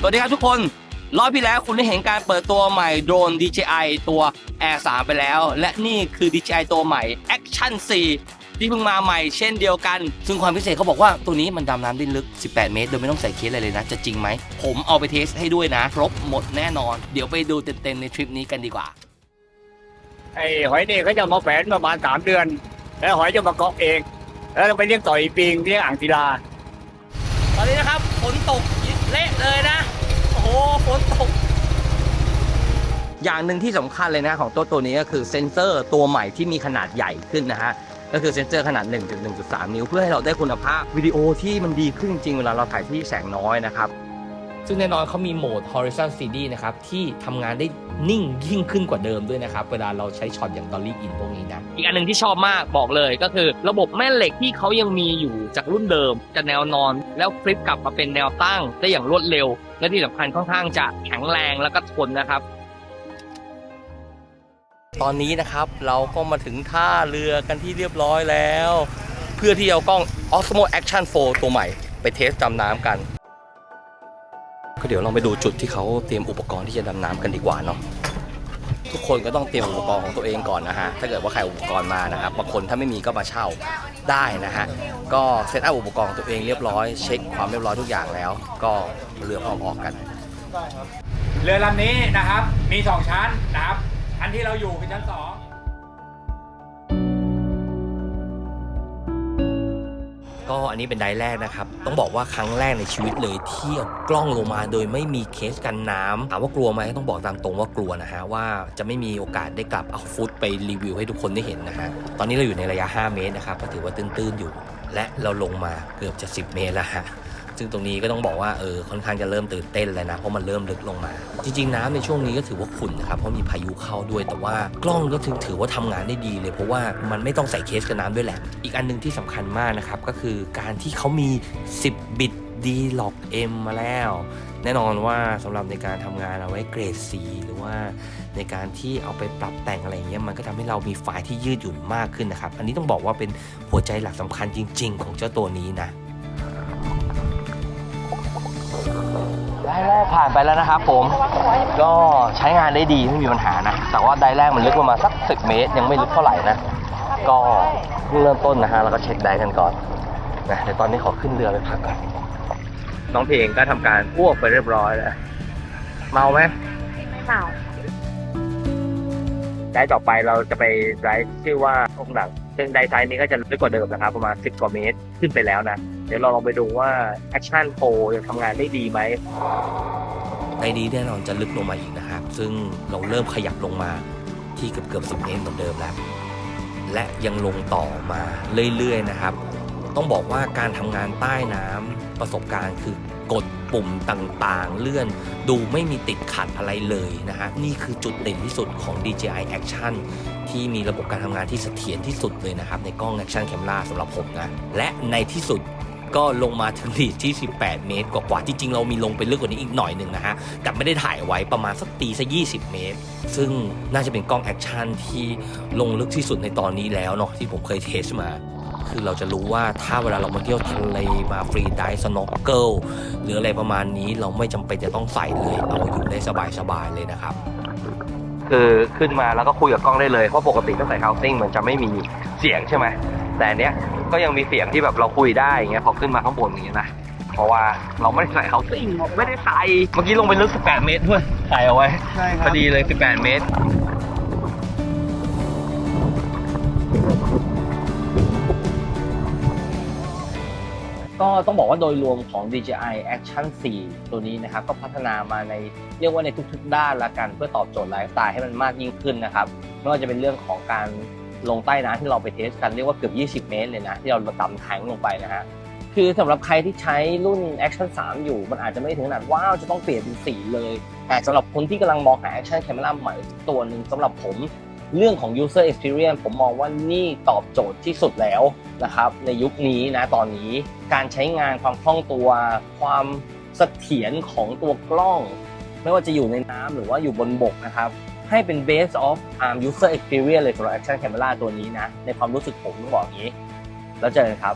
สวัสดีครับทุกคน รอบที่แล้วคุณได้เห็นการเปิดตัวใหม่โดรน DJI ตัว Air 3 ไปแล้ว และนี่คือ DJI ตัวใหม่ Action 4 ที่เพิ่งมาใหม่เช่นเดียวกัน ซึ่งความพิเศษเขาบอกว่าตัวนี้มันดำน้ำได้ลึก 18 เมตร โดยไม่ต้องใส่เคสอะไรเลยนะ จะจริงไหม ผมเอาไปเทสให้ด้วยนะ ครบหมดแน่นอน เดี๋ยวไปดูเต็มๆในทริปนี้กันดีกว่า ไอ้หอยนี่เขาจะมาแฝนประมาณสามเดือน แล้วหอยจะมาเกาะเอง แล้วไปเลี้ยงต่อยปิงเลี้ยงอ่างศิลา ตอนนี้นะครับฝนตก เละเลยนะ โอ้โหฝนตก อย่างหนึ่งที่สำคัญเลยนะของตัวตัวนี้ก็คือเซ็นเซอร์ตัวใหม่ที่มีขนาดใหญ่ขึ้นนะฮะก็คือเซ็นเซอร์ขนาด 1.1.3 นิ้ว เพื่อให้เราได้คุณภาพวิดีโอที่มันดีขึ้นจริงเวลาเราถ่ายที่แสงน้อยนะครับ ซึ่งแน่นอนเขามีโหมด horizon CD นะครับ ที่ทำงานได้นิ่งยิ่งขึ้นกว่าเดิมด้วยนะครับ เวลาเราใช้ช็อตอย่าง dolly in พวกนี้นะ อีกอันหนึ่งที่ชอบมากบอกเลยก็คือ ระบบแม่เหล็กที่เขายังมีอยู่จากรุ่นเดิมจะแนวนอนแล้วฟลิปกลับมาเป็นแนวตั้งได้อย่างรวดเร็ว และที่สำคัญค่อนข้างจะแข็งแรงแล้วก็ทนนะครับตอนนี้นะครับเราก็มาถึงท่าเรือกันที่เรียบร้อยแล้ว เพื่อที่จะเอากล้อง Osmo Action 4 ตัวใหม่ ไปเทสดำน้ำกัน ก็เดี๋ยวลองไปดูจุดที่เขาเตรียมอุปกรณ์ที่จะดำน้ำกันดีกว่าเนาะทุกคนก็ต้องเตรียมอุปกรณ์ของตัวเองก่อนนะฮะถ้าเกิดว่าใครอุปกรณ์มานะครับบางคนถ้าไม่มีก็มาเช่าได้นะฮะก็เซตอัพอุปกรณ์ของตัวเองเรียบร้อยเช็คความเรียบร้อยทุกอย่างแล้ว ก็เรือพร้อมออกกัน เรือลำนี้นะครับมี 2 ชั้นนะครับ อันที่เราอยู่คือชั้น 2 ก็อันนี้เป็นไดร์แรกนะครับ ต้องบอกว่าครั้งแรกในชีวิตเลยที่เอากล้องลงมาโดยไม่มีเคสกันน้ำถามว่ากลัวไหมต้องบอกตามตรงว่ากลัวนะฮะว่าจะไม่มีโอกาสได้กลับเอาฟุตไปรีวิวให้ทุกคนได้เห็นนะฮะตอนนี้เราอยู่ในระยะ 5 เมตรนะครับก็ถือว่าตื้นๆอยู่ และเราลงมาเกือบจะ 10 เมตรแล้วฮะ ซึ่งตรงนี้ก็ต้องบอกว่าเออค่อนข้างจะเริ่มตื่นเต้นแล้วนะเพราะมันเริ่มลึกลงมา จริง ๆ น้ำในช่วงนี้ก็ถือว่าขุ่นนะครับเพราะมีพายุเข้าด้วย แต่ว่ากล้องก็ถือถือว่าทำงานได้ดีเลยเพราะว่ามันไม่ต้องใส่เคสกันน้ำด้วยแหละ อีกอันหนึงที่สำคัญมากนะครับก็คือการที่เขามี 10 บิต D Log M มาแล้ว แน่นอนว่าสำหรับในการทำงานเอาไว้เกรด C หรือว่าในการที่เอาไปปรับแต่งอะไรเงี้ยมันก็ทำให้เรามีไฟล์ที่ยืดหยุ่นมากขึ้นนะครับ อันนี้ต้องบอกว่าเป็นหัวใจหลักสำคัญจริง ๆ ของเจ้าตัวนี้นะ ผ่านไปแล้วนะครับผม ก็ใช้งานได้ดีไม่มีปัญหานะ แต่ว่าได้แรกมันลึกประมาณสัก 10 เมตร ยังไม่ลึกเท่าไหร่นะ ก็เพิ่งเริ่มต้นนะฮะ แล้วก็เช็คได้กันก่อนนะเดี๋ยวตอนนี้ขอขึ้นเรือไปพักก่อน น้องเพลงก็ทำการอ้วกไปเรียบร้อยแล้ว เมาไหมเปล่าได้ต่อไปเราจะไปไดฟ์ชื่อว่าองค์หลัง ซึ่งไดฟ์ไซส์นี้ก็จะลึกกว่าเดิมนะครับ ประมาณ 10 กว่าเมตรขึ้นไปแล้วนะ เดี๋ยวเราลองไปดูว่า Action Pro ยังทำงานได้ดีไหมในนี้แน่นอนจะลึกลงมาอีกนะครับ ซึ่งเราเริ่มขยับลงมาที่เกือบเกือบ10เมตรเหมือนเดิมแล้ว และยังลงต่อมาเรื่อยๆนะครับ ต้องบอกว่าการทำงานใต้น้ำประสบการณ์คือกดปุ่มต่างๆ เลื่อนดูไม่มีติดขัดอะไรเลยนะฮะนี่คือจุดเด่นที่สุดของ DJI Action ที่มีระบบการทำงานที่เสถียรที่สุดเลยนะครับ ในกล้อง Action Camera สำหรับผมนะ และในที่สุด ก็ลงมาถึงลีดที่ 18 เมตร กว่าๆจริงๆเรามีลงไปลึกกว่านี้อีกหน่อยหนึ่งนะฮะ แต่ไม่ได้ถ่ายไว้ประมาณสักตีซะ20 เมตร ซึ่งน่าจะเป็นกล้องแอคชั่นที่ลงลึกที่สุดในตอนนี้แล้วเนาะที่ผมเคยเทสมาคือเราจะรู้ว่าถ้าเวลาเรามาเที่ยวทะเลมาฟรีดิสโนว์เกิลหรืออะไรประมาณนี้เราไม่จำเป็นจะต้องใส่เลยเอาอยู่ได้สบายๆเลยนะครับ คือขึ้นมาแล้วก็คุยกับกล้องได้เลยเพราะปกติถ้าใส่เฮาซิ่งมันจะไม่มีเสียงใช่ไหม แต่อันเนี้ยก็ยังมีเสียงที่แบบเราคุยได้อย่างเงี้ยพอขึ้นมาข้างบนอย่างเงี้ยนะเพราะว่าเราไม่ได้ใส่เฮาซิ่งไม่ได้ใส่เมื่อกี้ลงไปลึก 18 เมตรด้วยใส่เอาไว้ใช่คพรับอดีเลย 18 เมตร ก็ต้องบอกว่าโดยรวมของ DJI Action 4 ตัวนี้นะครับ ก็พัฒนามาในเรียกว่าในทุกๆด้านละกัน เพื่อตอบโจทย์ไลฟ์สไตล์ให้มันมากยิ่งขึ้นนะครับไม่ว่าจะเป็นเรื่องของการ ลงใต้น้ำที่เราไปเทสกันเรียกว่าเกือบ 20 เมตรเลยนะ ที่เราดำแทงลงไปนะฮะคือสำหรับใครที่ใช้รุ่น Action 3 อยู่ มันอาจจะไม่ถึงขนาดว้าวจะต้องเปลี่ยนเป็นสีเลย แต่สำหรับคนที่กำลังมองหา Action Camera ใหม่ตัวหนึ่งสำหรับผมเรื่องของ user experience ผมมองว่านี่ตอบโจทย์ที่สุดแล้วนะครับในยุคนี้นะตอนนี้การใช้งานความคล่องตัว ความเสถียรของตัวกล้อง ไม่ว่าจะอยู่ในน้ำหรือว่าอยู่บนบกนะครับ ให้เป็น base of um, user experience เลยสำหรับ action camera ตัวนี้นะ ในความรู้สึกผมต้องบอกอย่างนี้ แล้วเจอกันครับ